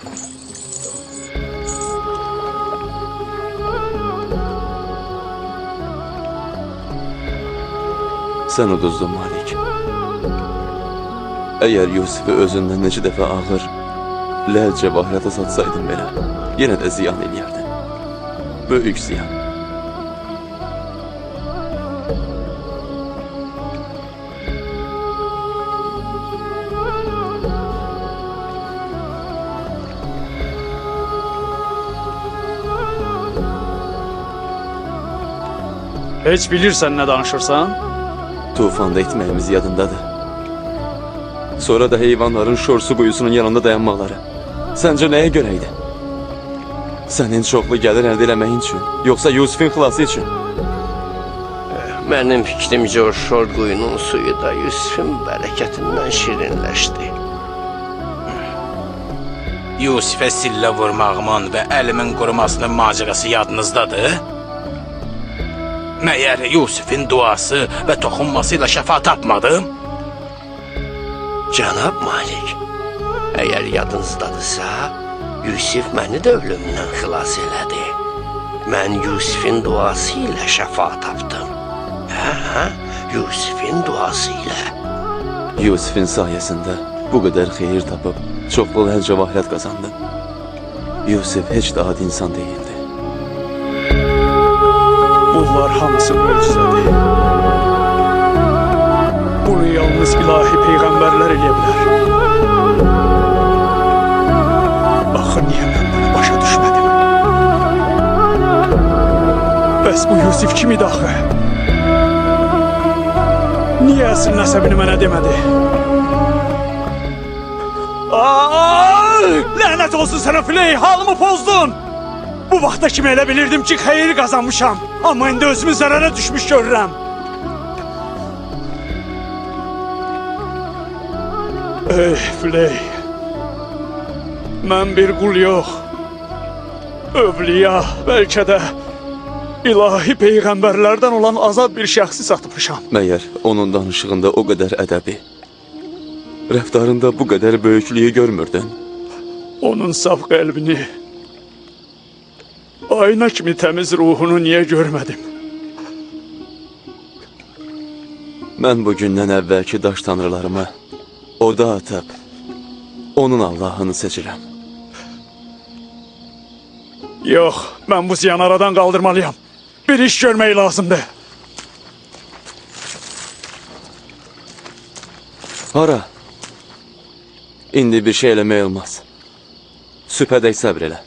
Sen uduzdun Malik. Eğer Yusuf'u özünden neçə dəfə ağır, ləl cəvahirata satsaydın belə, yenə də ziyan eləyərdin. Böyük ziyan. Heç bilirsən nə danışırsan? Tufanda etməyimiz yadındadır. Sonra da heyvanların şorsu quyusunun yanında dayanmaları. Səncə nəyə görə idi? Sənin çoxlu gəlir əldə eləməyin üçün, yoxsa Yusuf'un xilası üçün? Mənim fikrimcə o şor quyunun suyu da Yusufun bərəkətindən şirinləşdi. Yusifə sillə vurmağımın və əlimin qurumasının macerası yadınızdadır? Məyər Yusifin duası və toxunması ilə şəfa tapmadım? Cənab Malik, əgər yadınızdadırsa, Yusif məni də ölümdən xilas elədi. Mən Yusifin duası ilə şəfa tapdım. Hə, hə, Yusifin duası ilə. Yusuf'un sayəsində bu qədər xeyir tapıb, çoxlu əl cəvahirat qazandın. Yusuf heç adi insan değildi. Bunlar hamısı möcüzədir. Bunu yalnız ilahi peyğəmbərlər eləyə bilər. Axı niyə mən bunu başa düşmədim? Bəs bu Yusif kim idi axı? Niyə əsl nəsəbini mənə demədi? Aa, lənət olsun sənə Filey, halımı pozdun. Bu vaxta kimi elə bilirdim ki, xeyir qazanmışam. Amma indi özümü zərərə düşmüş görürəm. Ey Filey. Mən bir qul yox. Övliya, bəlkə də ilahi peyğəmbərlərdən olan azad bir şəxsi satmışam. Məyər onun danışığında o qədər ədəbi, rəftarında bu qədər böyüklüyü görmürdün? Onun saf qəlbini, ayna kimi təmiz ruhunu niyə görmədim? Mən bugündən əvvəlki daş tanrılarımı oda atıb, onun Allahını seçirəm. Yox, mən bu ziyanı aradan qaldırmalıyam. Bir iş görmək lazımdır. Hara? İndi bir şey eləmək olmaz. Sübhədək səbr elə.